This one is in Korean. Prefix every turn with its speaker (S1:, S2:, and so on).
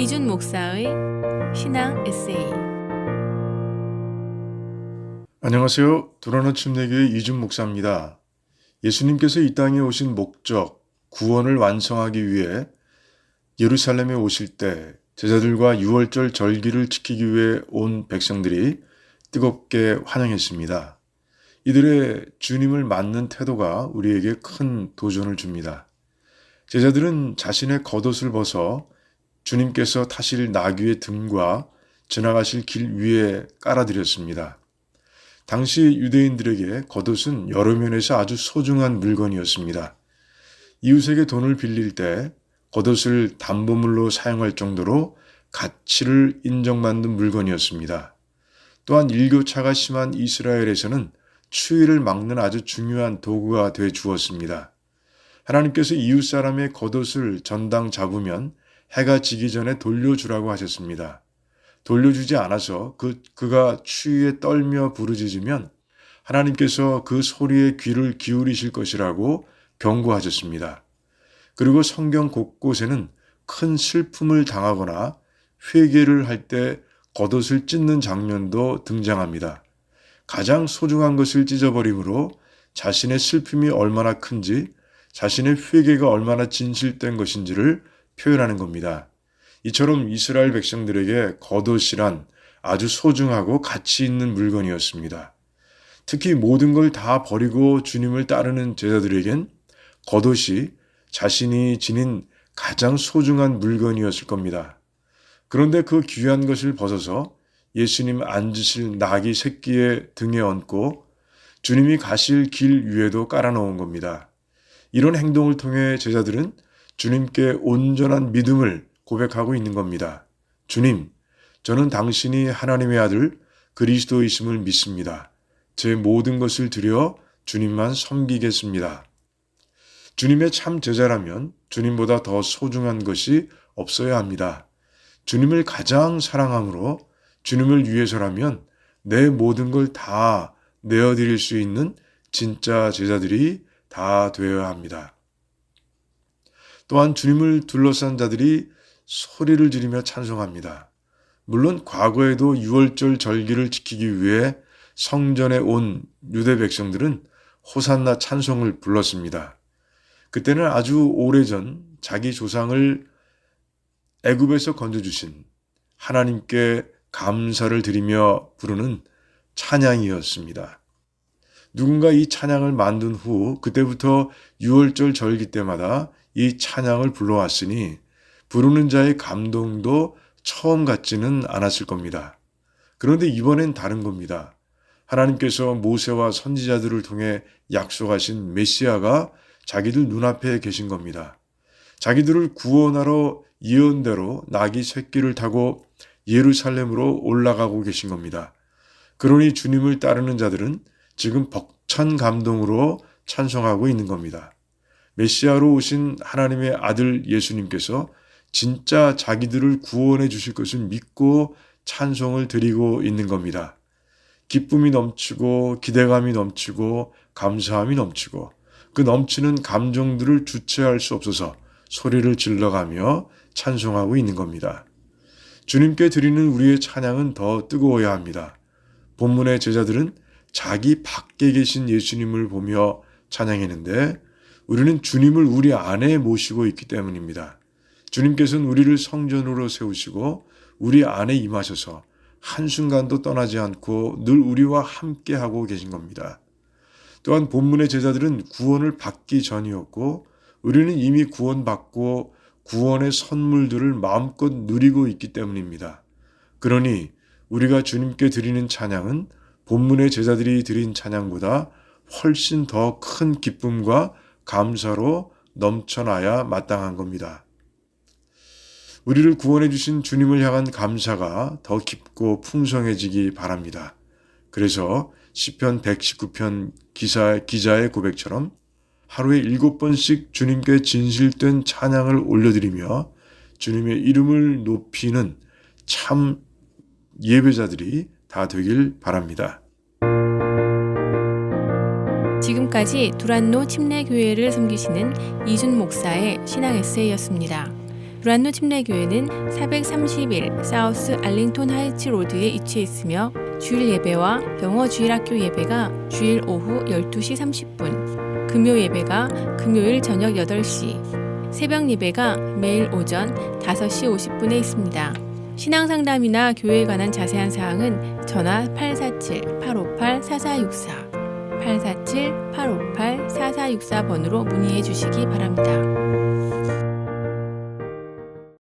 S1: 이준 목사의 신앙 에세이
S2: 안녕하세요. 도라노 침례교회 이준 목사입니다. 예수님께서 이 땅에 오신 목적, 구원을 완성하기 위해 예루살렘에 오실 때 제자들과 유월절 절기를 지키기 위해 온 백성들이 뜨겁게 환영했습니다. 이들의 주님을 맞는 태도가 우리에게 큰 도전을 줍니다. 제자들은 자신의 겉옷을 벗어 주님께서 타실 나귀의 등과 지나가실 길 위에 깔아드렸습니다. 당시 유대인들에게 겉옷은 여러 면에서 아주 소중한 물건이었습니다. 이웃에게 돈을 빌릴 때 겉옷을 담보물로 사용할 정도로 가치를 인정받는 물건이었습니다. 또한 일교차가 심한 이스라엘에서는 추위를 막는 아주 중요한 도구가 돼 주었습니다. 하나님께서 이웃 사람의 겉옷을 전당 잡으면 해가 지기 전에 돌려주라고 하셨습니다. 돌려주지 않아서 그, 그가 추위에 떨며 부르짖으면 하나님께서 그 소리에 귀를 기울이실 것이라고 경고하셨습니다. 그리고 성경 곳곳에는 큰 슬픔을 당하거나 회개를 할 때 겉옷을 찢는 장면도 등장합니다. 가장 소중한 것을 찢어버림으로 자신의 슬픔이 얼마나 큰지, 자신의 회개가 얼마나 진실된 것인지를 표현하는 겁니다. 이처럼 이스라엘 백성들에게 겉옷이란 아주 소중하고 가치 있는 물건이었습니다. 특히 모든 걸 다 버리고 주님을 따르는 제자들에겐 겉옷이 자신이 지닌 가장 소중한 물건이었을 겁니다. 그런데 그 귀한 것을 벗어서 예수님 앉으실 나귀 새끼의 등에 얹고 주님이 가실 길 위에도 깔아놓은 겁니다. 이런 행동을 통해 제자들은 주님께 온전한 믿음을 고백하고 있는 겁니다. 주님, 저는 당신이 하나님의 아들 그리스도이심을 믿습니다. 제 모든 것을 드려 주님만 섬기겠습니다. 주님의 참 제자라면 주님보다 더 소중한 것이 없어야 합니다. 주님을 가장 사랑함으로 주님을 위해서라면 내 모든 걸 다 내어드릴 수 있는 진짜 제자들이 다 되어야 합니다. 또한 주님을 둘러싼 자들이 소리를 지르며 찬송합니다. 물론 과거에도 6월절 절기를 지키기 위해 성전에 온 유대 백성들은 호산나 찬송을 불렀습니다. 그때는 아주 오래전 자기 조상을 애굽에서 건져주신 하나님께 감사를 드리며 부르는 찬양이었습니다. 누군가 이 찬양을 만든 후 그때부터 6월절 절기 때마다 이 찬양을 불러왔으니 부르는 자의 감동도 처음 같지는 않았을 겁니다. 그런데 이번엔 다른 겁니다. 하나님께서 모세와 선지자들을 통해 약속하신 메시아가 자기들 눈앞에 계신 겁니다. 자기들을 구원하러 예언대로 나귀 새끼를 타고 예루살렘으로 올라가고 계신 겁니다. 그러니 주님을 따르는 자들은 지금 벅찬 감동으로 찬송하고 있는 겁니다. 메시아로 오신 하나님의 아들 예수님께서 진짜 자기들을 구원해 주실 것을 믿고 찬송을 드리고 있는 겁니다. 기쁨이 넘치고 기대감이 넘치고 감사함이 넘치고 그 넘치는 감정들을 주체할 수 없어서 소리를 질러가며 찬송하고 있는 겁니다. 주님께 드리는 우리의 찬양은 더 뜨거워야 합니다. 본문의 제자들은 자기 밖에 계신 예수님을 보며 찬양했는데 우리는 주님을 우리 안에 모시고 있기 때문입니다. 주님께서는 우리를 성전으로 세우시고 우리 안에 임하셔서 한순간도 떠나지 않고 늘 우리와 함께 하고 계신 겁니다. 또한 본문의 제자들은 구원을 받기 전이었고 우리는 이미 구원받고 구원의 선물들을 마음껏 누리고 있기 때문입니다. 그러니 우리가 주님께 드리는 찬양은 본문의 제자들이 드린 찬양보다 훨씬 더 큰 기쁨과 감사로 넘쳐나야 마땅한 겁니다. 우리를 구원해 주신 주님을 향한 감사가 더 깊고 풍성해지기 바랍니다. 그래서 시편 119편 기사 기자의 고백처럼 하루에 일곱 번씩 주님께 진실된 찬양을 올려드리며 주님의 이름을 높이는 참 예배자들이 다 되길 바랍니다.
S1: 지금까지 두란노 침례교회를 섬기시는 이준 목사의 신앙 에세이였습니다. 브란노 침례교회는 431 사우스 알링톤 하이츠 로드에 위치해 있으며 주일 예배와 영어 주일학교 예배가 주일 오후 12시 30분, 금요 예배가 금요일 저녁 8시, 새벽 예배가 매일 오전 5시 50분에 있습니다. 신앙 상담이나 교회에 관한 자세한 사항은 전화 847-858-4464, 847-858-4464번으로 문의해 주시기 바랍니다.